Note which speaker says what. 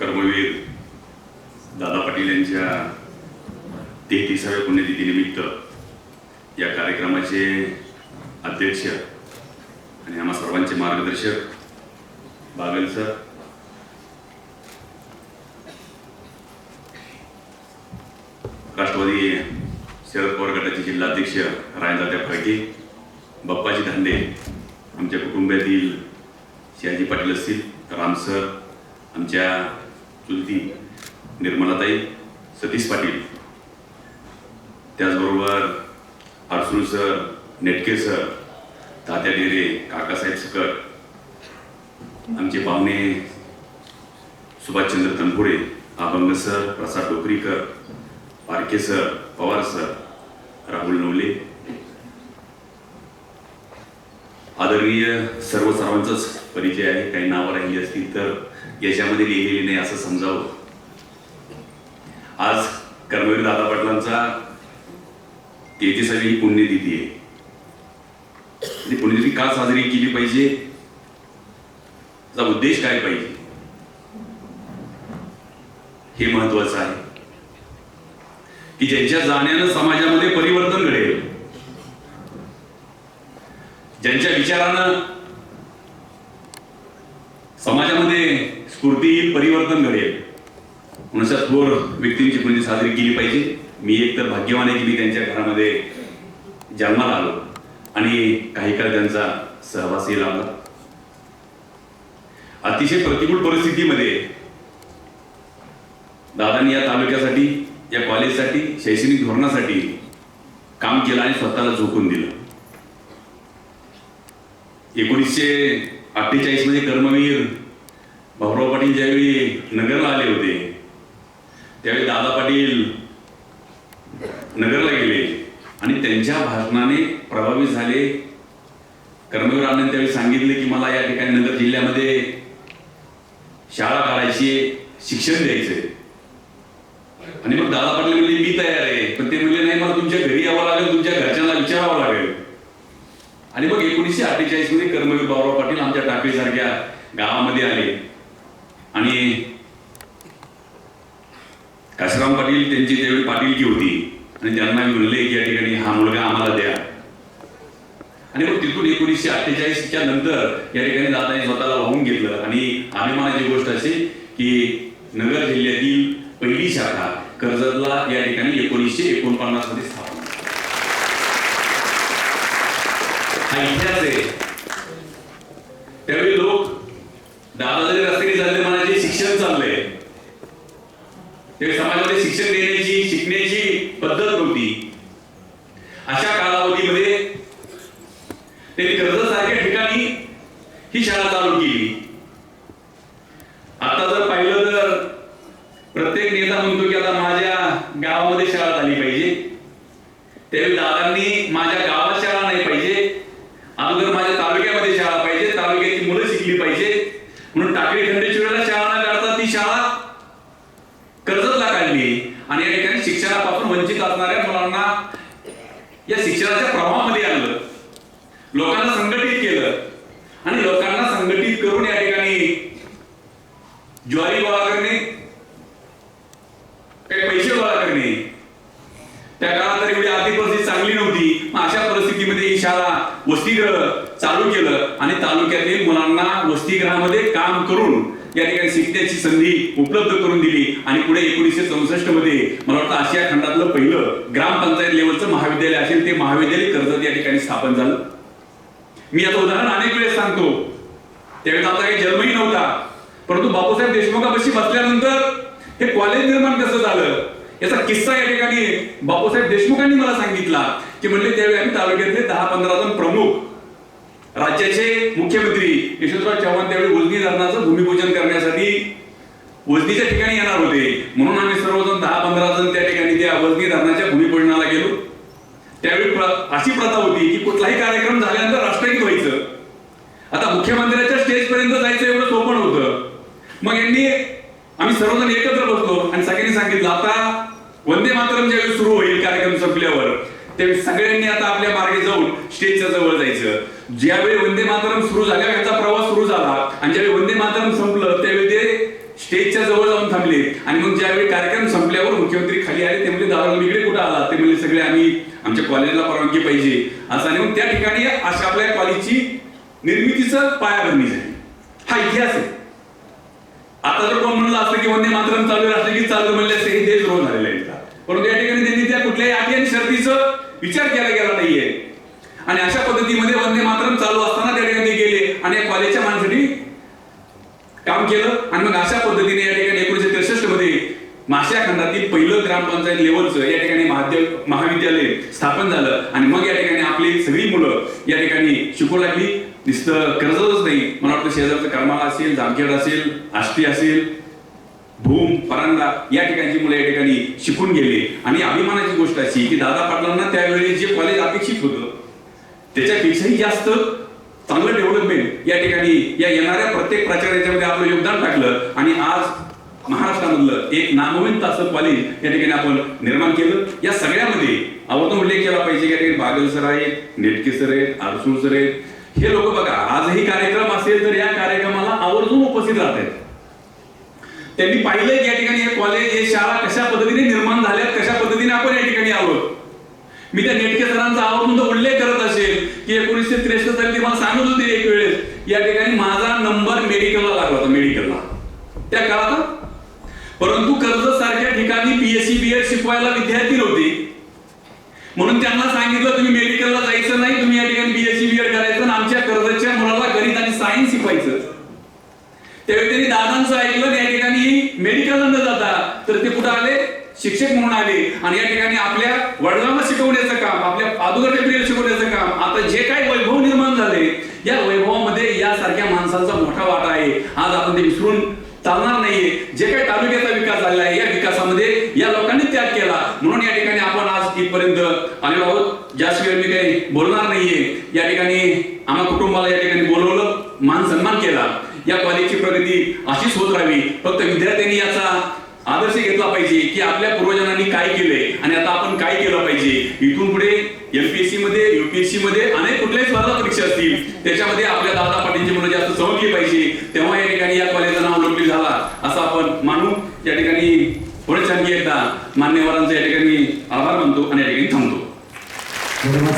Speaker 1: कर्मवीर दादा पाटील यांच्या तेहतीसाव्या पुण्यतिथीनिमित्त या कार्यक्रमाचे अध्यक्ष आणि आम्हा सर्वांचे मार्गदर्शक बागल सर. राष्ट्रवादी शरद पवार गटाचे जिल्हाध्यक्ष रायदात्या फळके बाप्पाजी धांडे आमच्या कुटुंबातील शहाजी पाटील असतील राम सर आमच्या चुलती निर्मलाताई सतीश पाटील. त्याचबरोबर अडसूळ सर नेटके सर तात्या डेरे काकासाहेब सकट आमचे पाहुणे Subhashchandra Tanpure Abhang sir Prasad Dokrikar Parkhe sir Pawar sir Rahul Navale. आदरणीय सर्व सर्वांचंच परिचय आहे काही नावं राहिली असतील तर याच्यामध्ये लिहिलेली नाही असं समजावं. आज कर्मवीर दादा पाटलांचा तेहतीसावी ही पुण्यतिथी आहे. पुण्यतिथी का साजरी केली पाहिजे? उद्देश काय पाहिजे? हे महत्वाचं आहे. की ज्यांच्या जाण्यानं समाजामध्ये परिवर्तन घडेल ज्यांच्या विचारानं समाजामध्ये स्फूर्ती येईल, परिवर्तन घडेल. म्हणून अशा थोर व्यक्तींची पुण्य साजरी केली पाहिजे. मी एक तर भाग्यवान आहे की मी त्यांच्या घरामध्ये जन्माला आलो आणि काही काळ त्यांचा सहवासही लाभला. अतिशय प्रतिकूल परिस्थितीमध्ये दादांनी या तालुक्यासाठी या कॉलेजसाठी शैक्षणिक धोरणासाठी काम केलं आणि स्वतःला झोकून दिलं. एकोणीसशे अठ्ठेचाळीसमध्ये कर्मवीर भाऊराव पाटील ज्यावेळी नगरला आले होते त्यावेळी दादा पाटील नगरला गेले आणि त्यांच्या भाषणाने प्रभावित झाले. कर्मवीर अण्णांनी त्यावेळी सांगितले की मला या ठिकाणी नगर जिल्ह्यामध्ये शाळा काढायची शिक्षण द्यायचंय. आणि मग दादा पाटील म्हणले मी तयार आहे. पण ते म्हणले नाही मला तुमच्या घरी यावं लागेल तुमच्या घरच्यांना विचारावं लागेल. आणि मग एकोणीसशे अठ्ठेचाळीसमध्ये कर्मवीर बाबुराव पाटील आमच्या टाकळी सारख्या गावामध्ये आले. आणि काशीराम पाटील त्यांची त्यावेळी पाटीलकी होती. आणि त्यांना म्हणले की या ठिकाणी हा मुलगा आम्हाला द्या. आणि मग तिथून एकोणीसशे अठ्ठेचाळीसच्या नंतर या ठिकाणी दादाने स्वतःला वाहून घेतलं. आणि अभिमानाची गोष्ट अशी की नगर जिल्ह्यातील पहिली शाखा कर्जतला या ठिकाणी एकोणीसशे एकोणपन्नासमध्ये स्थापन त्यावेळी म्हणजे लोक दादाजरी रस्त्याने चालले म्हणायचे शिक्षण चाललंय. त्यावेळी समाजामध्ये शिक्षण देण्याची शिकण्याची पद्धत होती अशा कालावधीमध्ये त्यांनी कर्जत सारख्या ठिकाणी ही शाळा चालू केली. आता जर पाहिलं तर प्रत्येक नेता म्हणतो की आता माझ्या गावामध्ये शाळा झाली पाहिजे. त्यावेळी दादांनी माझ्या गावात शाळा नाही पाहिजे अगोदर माझ्या तालुक्यामध्ये शाळा पाहिजे तालुक्याची मुलं शिकली पाहिजे म्हणून टाकळी खंडेश्वरीला शाळा न काढता ती शाळा कर्जतला काढली. आणि या ठिकाणी शिक्षणापासून वंचित असणाऱ्या मुलांना या शिक्षणाच्या प्रभावामध्ये आणलं. लोकांना संघटित केलं. आणि लोकांना संघटित करून या ठिकाणी ज्वारी गोळा करणे काही पैसे गोळा करणे. त्या काळात तर एवढी आर्थिक परिस्थिती चांगली नव्हती. मग अशा परिस्थितीमध्ये ही शाळा वसतिगृह चालू केलं. आणि तालुक्यातील मुलांना वसतिगृहामध्ये काम करून या ठिकाणी शिकण्याची संधी उपलब्ध करून दिली. आणि पुढे एकोणीसशे चौसष्टमध्ये मला वाटतं आशिया खंडातलं पहिलं ग्रामपंचायत लेवलचं महाविद्यालय असेल ते महाविद्यालय कर्जत या ठिकाणी स्थापन झालं. मी आता उदाहरण अनेक वेळेस सांगतो. त्यावेळेस आता काही जन्मही नव्हता. परंतु बापूसाहेब देशमुखापाशी बसल्यानंतर हे कॉलेज निर्माण कसं झालं? याचा किस्सा या ठिकाणी बापूसाहेब देशमुखांनी मला सांगितला की म्हणले त्यावेळी आम्ही तालुक्यातले दहा पंधरा जण प्रमुख राज्याचे मुख्यमंत्री यशवंतराव चव्हाण त्यावेळी उजनी धरणाचं भूमिपूजन करण्यासाठी वजनीच्या ठिकाणी येणार होते. म्हणून आम्ही सर्वजण दहा पंधरा जण त्या ठिकाणी त्या वजनी धरणाच्या भूमिपूजनाला गेलो. त्यावेळी प्र- अशी प्रथा होती की कुठलाही कार्यक्रम झाल्यानंतर राष्ट्रगीत व्हायचं. आता मुख्यमंत्र्याच्या स्टेज पर्यंत जायचं एवढं सोपण होतं मग यांनी आम्ही सर्वजण एकत्र बसलो आणि सगळ्यांनी सांगितलं आता वंदे मातरम ज्यावेळी सुरू होईल कार्यक्रम संपल्यावर त्यावेळी सगळ्यांनी आता आपल्या मार्गे जाऊन स्टेजच्या जवळ जायचं. ज्यावेळी वंदे मातरम सुरू झाल्या याचा प्रवास सुरू झाला आणि ज्यावेळी वंदे मातरम संपलं त्यावेळी ते स्टेजच्या जवळ जाऊन थांबले. आणि मग ज्यावेळी कार्यक्रम संपल्यावर मुख्यमंत्री खाली आले ते म्हणजे दादा इकडे कुठं आला ते म्हणजे सगळे आम्ही आमच्या कॉलेजला परवानगी पाहिजे. असं आणि मग त्या ठिकाणी अशा आपल्या कॉलेजची निर्मितीचं पायाभरणी झाली. हा इतिहास आहे. आता जर कोण म्हणलं असतं की वंदे मातरम चालू आहे, की चालू म्हणले असते हे देश द्रोह झालेला आहे परंतु या ठिकाणी त्यांनी त्या कुठल्याही अटी आणि शर्तीचं विचार केला गेला आणि अशा पद्धतीमध्ये वंदे मातरम चालू असताना त्या ठिकाणी गेले आणि या कॉलेजच्या माणसांनी काम केलं. आणि मग अशा पद्धतीने या ठिकाणी एकोणीशे त्रेसष्टमध्ये माशा खंडातील पहिलं ग्रामपंचायत लेवलचं या ठिकाणी महाविद्यालय स्थापन झालं. आणि मग या ठिकाणी आपली सगळी मुलं या ठिकाणी शिकू लागली. नुसतं कर्जच नाही. मला वाटतं शेजारचं करमाळा असेल जामखेड असेल आष्टी असेल भूम परांडा या ठिकाणची मुलं या ठिकाणी शिकून गेले. आणि अभिमानाची गोष्ट अशी की दादा पाटलांना त्यावेळी जे कॉलेज अपेक्षित होतं त्याच्यापेक्षाही जास्त चांगलं डेव्हलपमेंट या ठिकाणी या येणाऱ्या प्रत्येक प्राचार्याच्यामध्ये आपलं योगदान टाकलं आणि आज महाराष्ट्रामधलं एक नामवंत असं कॉलेज या ठिकाणी आपण निर्माण केलं. या सगळ्यामध्ये आवर्जून उल्लेख केला पाहिजे. की या ठिकाणी बागल सर आहेत नेटके सर आहेत आरसूळ सर आहेत. हे लोक बघा आजही कार्यक्रम असेल तर या कार्यक्रमाला आवर्जून उपस्थित राहत आहेत त्यांनी पाहिलं की या ठिकाणी हे कॉलेज हे शाळा कशा पद्धतीने निर्माण झाल्यात कशा पद्धतीने आपण या ठिकाणी आलो मी त्या नेटके सरांचा आवर्जून उल्लेख करत असेल की एकोणीसशे त्रेसष्ट साली ती मला सांगत होती एक वेळेस या ठिकाणी माझा नंबर मेडिकलला लागला होता मेडिकलला त्या काळात परंतु कर्ज सारख्या ठिकाणी बी बीएड शिकवायला विद्यार्थी नव्हते. म्हणून त्यांना सांगितलं तुम्ही मेडिकलला जायचं नाही तुम्ही या ठिकाणी बीएससी बीएड करायचं आणि आमच्या कर्जच्या मुलाला गणित आणि सायन्स शिकवायचं. त्यावेळी त्यांनी दादांचं ऐकलं या ठिकाणी मेडिकलला न जाता तर ते कुठं आले? शिक्षक म्हणून आले आणि या ठिकाणी आपल्या वडिलांना शिकवण्याचं काम आपल्या पादुगर पिढीला शिकवण्याचं काम आता जे काही वैभव निर्माण झाले या वैभवामध्ये यासारख्या माणसांचा मोठा वाटा आहे. आज आपण ते विसरून चालणार नाहीये. जे काही तालुक्याचा विकास झालेला आहे या विकासामध्ये या लोकांनी त्याग केला. म्हणून या ठिकाणी आपण आज इथपर्यंत आलेलो आहोत. जास्त वेळ मी काही बोलणार नाहीये. या ठिकाणी आम्हा कुटुंबाला या ठिकाणी बोलवलं मान सन्मान केला. या कॉलेजची प्रगती अशीच होत राहावी. फक्त विद्यार्थ्यांनी याचा आदर्श घेतला पाहिजे की आपल्या पूर्वजांनी काय केले आणि आता आपण काय केलं पाहिजे? इथून पुढे एमपीएससी मध्ये युपीएससी मध्ये अनेक कुठल्याही स्पर्धा परीक्षा असतील त्याच्यामध्ये आपल्या दादा पाटीलची मुलं जास्त चमकली पाहिजे. तेव्हा या ठिकाणी या कॉलेजचं नाव लोकप्रिय झाला. असं आपण मानू. या ठिकाणी पुढे आणखी एकदा मान्यवरांचं या